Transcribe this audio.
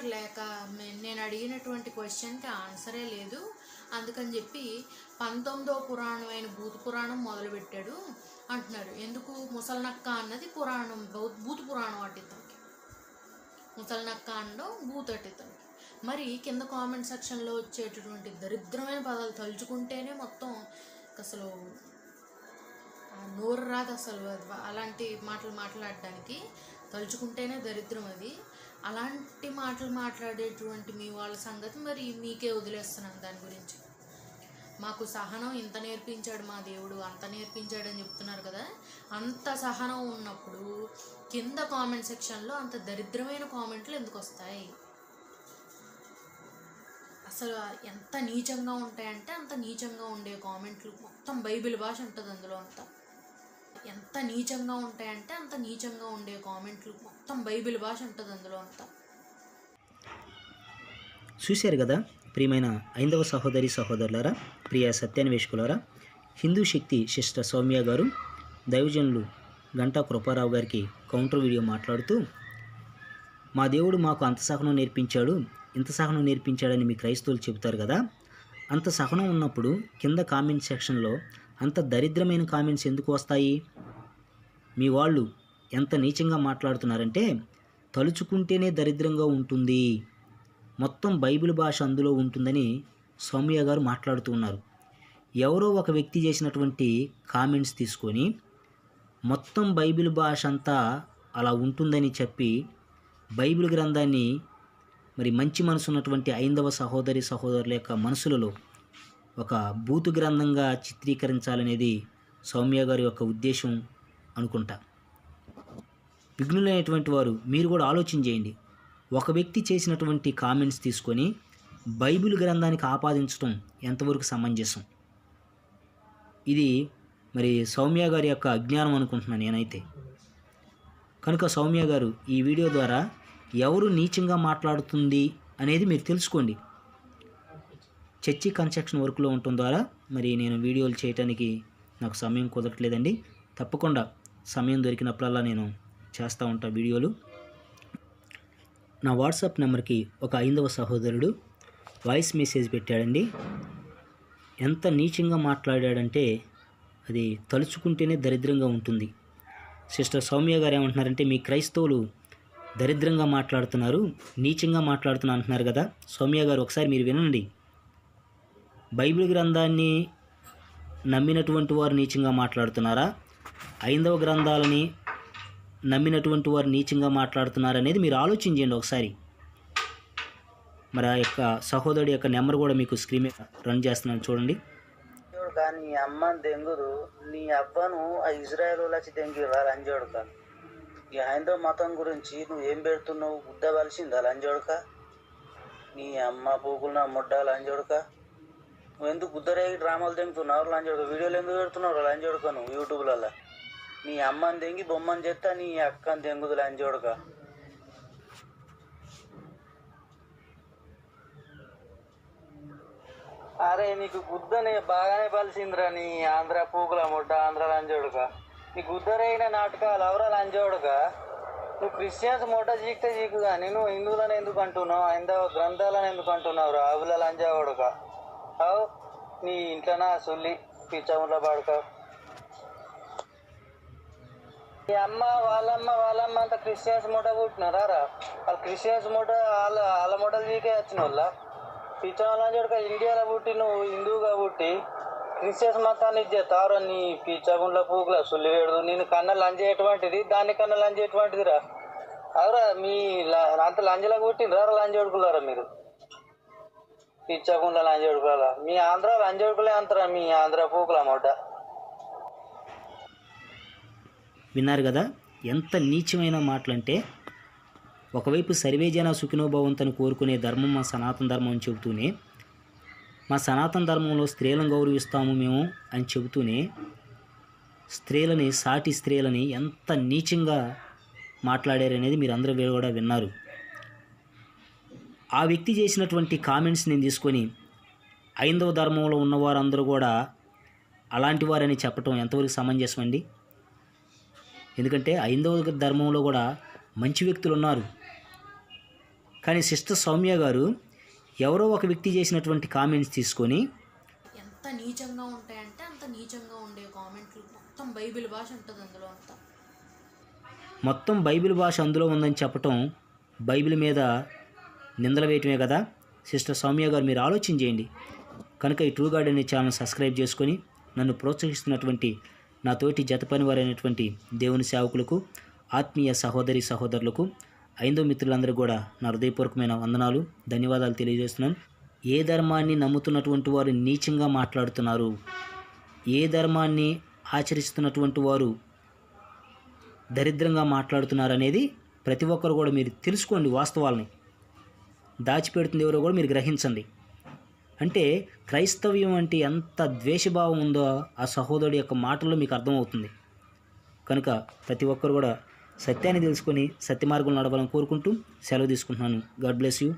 Answer లేక నేను అడిగినటువంటి క్వశ్చన్కి ఆన్సరే లేదు. అందుకని చెప్పి పంతొమ్మిదో పురాణం అయిన భూత పురాణం మొదలుపెట్టాడు అంటున్నారు ఎందుకు? ముసలనక్క అన్నది పురాణం భూత పురాణం అట్టితనికి ముసలనక్క అనడం భూత అట్టితనికి మరి కింద కామెంట్ సెక్షన్లో వచ్చేటటువంటి దరిద్రమైన పదాలు తలుచుకుంటేనే మొత్తం అసలు నోరు రాదు అసలు. అలాంటి మాటలు మాట్లాడడానికి తలుచుకుంటేనే దరిద్రం అది. అలాంటి మాటలు మాట్లాడేటువంటి మీ వాళ్ళ సంగతి మరి మీకే వదిలేస్తున్నాను దాని గురించి. మాకు సహనం ఇంత నేర్పించాడు మా దేవుడు అంత నేర్పించాడు అని చెప్తున్నారు కదా. అంత సహనం ఉన్నప్పుడు కింద కామెంట్ సెక్షన్లో అంత దరిద్రమైన కామెంట్లు ఎందుకు వస్తాయి? అసలు ఎంత నీచంగా ఉంటాయంటే అంత నీచంగా ఉండే కామెంట్లు. మొత్తం బైబిల్ భాష ఉంటుంది అందులో అంతా. ఎంత నీచంగా ఉంటాయంటే అంత నీచంగా ఉండే కామెంట్లు. మొత్తం బైబిల్ భాష ఉంటుంది అందులో అంతా. చూశారు కదా ప్రియమైన ఐందవ సహోదరి సహోదరులారా ప్రియ సత్యాన్వేషకులారా హిందూ శక్తి సిస్టర్ సౌమ్య గారు దైవజనులు గంటా కృపారావు గారికి కౌంటర్ వీడియో మాట్లాడుతూ మా దేవుడు మాకు అంత సహనం నేర్పించాడు ఇంత సహనం నేర్పించాడని మీ క్రైస్తవులు చెబుతారు కదా. అంత సహనం ఉన్నప్పుడు కింద కామెంట్ సెక్షన్లో అంత దరిద్రమైన కామెంట్స్ ఎందుకు వస్తాయి? మీ వాళ్ళు ఎంత నీచంగా మాట్లాడుతున్నారంటే తలుచుకుంటేనే దరిద్రంగా ఉంటుంది. మొత్తం బైబిల్ భాష అందులో ఉంటుందని సౌమ్య గారు మాట్లాడుతూ ఉన్నారు. ఎవరో ఒక వ్యక్తి చేసినటువంటి కామెంట్స్ తీసుకొని మొత్తం బైబిల్ భాష అంతా అలా ఉంటుందని చెప్పి బైబిల్ గ్రంథాన్ని మరి మంచి మనసు ఉన్నటువంటి ఐందవ సహోదరి సహోదరుల యొక్క మనసులలో ఒక బూతు గ్రంథంగా చిత్రీకరించాలనేది సౌమ్య గారి యొక్క ఉద్దేశం అనుకుంటా. విఘ్నులైనటువంటి వారు మీరు కూడా ఆలోచన చేయండి. ఒక వ్యక్తి చేసినటువంటి కామెంట్స్ తీసుకొని బైబిల్ గ్రంథానికి ఆపాదించడం ఎంతవరకు సమంజసం? ఇది మరి సౌమ్య గారి యొక్క అజ్ఞానం అనుకుంటున్నాను నేనైతే. కనుక సౌమ్య గారు ఈ వీడియో ద్వారా ఎవరు నీచంగా మాట్లాడుతుంది అనేది మీరు తెలుసుకోండి. చర్చి కన్స్ట్రక్షన్ వర్క్లో ఉండటం ద్వారా మరి నేను వీడియోలు చేయడానికి నాకు సమయం కుదరట్లేదండి. తప్పకుండా సమయం దొరికినప్పుడల్లా నేను చేస్తూ ఉంటా వీడియోలు. నా వాట్సాప్ నెంబర్కి ఒక ఐదవ సహోదరుడు వాయిస్ మెసేజ్ పెట్టాడండి. ఎంత నీచంగా మాట్లాడాడంటే అది తలుచుకుంటేనే దరిద్రంగా ఉంటుంది. సిస్టర్ సౌమ్య గారు ఏమంటున్నారంటే మీ క్రైస్తవులు దరిద్రంగా మాట్లాడుతున్నారు నీచంగా మాట్లాడుతున్నా అంటున్నారు కదా. సౌమ్య గారు ఒకసారి మీరు వినండి. బైబిల్ గ్రంథాన్ని నమ్మినటువంటి వారు నీచంగా మాట్లాడుతున్నారా? ఐందవ గ్రంథాలని నమ్మినటువంటి వారు నీచంగా మాట్లాడుతున్నారనేది మీరు ఆలోచించండి ఒకసారి. మరి ఆ యొక్క సహోదరుడి యొక్క నెంబర్ కూడా మీకు స్క్రీన్ రన్ చేస్తున్నాను చూడండి. చూడు కానీ నీ అమ్మని దెంగుదు నీ అబ్బను ఆ ఇజ్రాయల్ వచ్చి దెంగిరా లంజోడుక ఈ హైందవ మతం గురించి నువ్వు ఏం పెడుతున్నావు? గుడ్డ వలసిందా లంజోడుక నీ అమ్మ పూకులు నా ముడ్డ లంజోడుక నువ్వు ఎందుకు గుద్దరేగి డ్రామాలు దెంగుతున్నావు లంజోడుక వీడియోలు ఎందుకు పెడుతున్నావు లంజోడుక నువ్వు యూట్యూబ్లలో నీ అమ్మని తెంగి బొమ్మని చెత్తా నీ అక్కని దెంగుదు లంజోడుక అరే నీకు గుద్దనే బాగానే పలిసిందిరా నీ ఆంధ్ర పూకుల ముడ్డ ఆంధ్ర లంజోడుక నీ గుద్దరైన నాటకాలు ఎవరా లంజోడుక నువ్వు క్రిస్టియన్స్ మూట చీక్తే చీకు కానీ నువ్వు హిందువులను ఎందుకు అంటున్నావు? ఐందవ గ్రంథాలను ఎందుకు అంటున్నావు రా ఆవుల లంజావుడుక అవు నీ ఇంట్లోనా సుల్లి పిచ్చముల పడక నీ అమ్మ వాళ్ళమ్మ వాళ్ళమ్మ అంత క్రిస్టియన్స్ మూట పుట్టినారా రా? వాళ్ళు క్రిస్టియన్స్ మూట వాళ్ళ వాళ్ళ మూటలు తీకే వచ్చిన వాళ్ళ పిచ్చవాళ్ళని చూడక ఇండియాలో పుట్టి నువ్వు హిందువుగా పుట్టి క్రిస్టియన్స్ మతాన్ని ఇచ్చేస్తావు నీ పిచ్చగుండ్ల పూకుల సుల్లి వేడు నేను కన్న లంజ ఎటువంటిది? దాన్ని కన్న లంజ ఎటువంటిదిరా మీ ల- అంత లంజలా పుట్టినరా లంజ కొడుకులారా మీరు? పిచ్చకుండా లంజ మీ ఆంధ్ర లంజ కొడుకులే అంతరా మీ ఆంధ్ర పూకుల మొడ్డ. విన్నారు కదా? ఎంత నీచమైన మాటలంటే ఒకవైపు సర్వేజన సుఖినోభవంతను కోరుకునే ధర్మం మా సనాతన ధర్మం అని చెబుతూనే మా సనాతన ధర్మంలో స్త్రీలను గౌరవిస్తాము మేము అని చెబుతూనే స్త్రీలని సాటి స్త్రీలని ఎంత నీచంగా మాట్లాడారనేది మీరు అందరూ కూడా విన్నారు. ఆ వ్యక్తి చేసినటువంటి కామెంట్స్ నేను తీసుకొని ఐందవ ధర్మంలో ఉన్నవారందరూ కూడా అలాంటి వారని చెప్పటం ఎంతవరకు సమంజసం అండి ఎందుకంటే ఐందవ ధర్మంలో కూడా మంచి వ్యక్తులు ఉన్నారు. కానీ సిస్టర్ సౌమ్య గారు ఎవరో ఒక వ్యక్తి చేసినటువంటి కామెంట్స్ తీసుకొని ఎంత నీచంగా ఉంటాయంటే అంత నీచంగా ఉండే కామెంట్లు. మొత్తం బైబిల్ భాష ఉంటుంది అందులో అంతా. మొత్తం బైబిల్ భాష అందులో ఉందని చెప్పటం బైబిల్ మీద నిందలు వేయటమే కదా? సిస్టర్ సౌమ్య గారు మీరు ఆలోచన చేయండి. కనుక ఈ ట్రూ గార్డ్ అనే ఛానల్ సబ్స్క్రైబ్ చేసుకొని నన్ను ప్రోత్సహిస్తున్నటువంటి నా తోటి జత పనివారైనటువంటి దేవుని సేవకులకు ఆత్మీయ సహోదరి సహోదరులకు ఐదో మిత్రులందరూ కూడా నా హృదయపూర్వకమైన వందనాలు ధన్యవాదాలు తెలియజేస్తున్నాను. ఏ ధర్మాన్ని నమ్ముతున్నటువంటి వారు నీచంగా మాట్లాడుతున్నారు? ఏ ధర్మాన్ని ఆచరిస్తున్నటువంటి వారు దరిద్రంగా మాట్లాడుతున్నారు అనేది ప్రతి ఒక్కరు కూడా మీరు తెలుసుకోండి వాస్తవాల్ని. దాచిపెడుతుంది ఎవరో కూడా మీరు గ్రహించండి. అంటే క్రైస్తవ్యం అంటే ఎంత ద్వేషభావం ఉందో ఆ సహోదరుడి యొక్క మాటల్లో మీకు అర్థమవుతుంది. కనుక ప్రతి ఒక్కరు కూడా సత్యాన్ని తెలుసుకొని సత్య మార్గంలో నడవాలని కోరుకుంటూ సెలవు తీసుకుంటున్నాను. God bless you.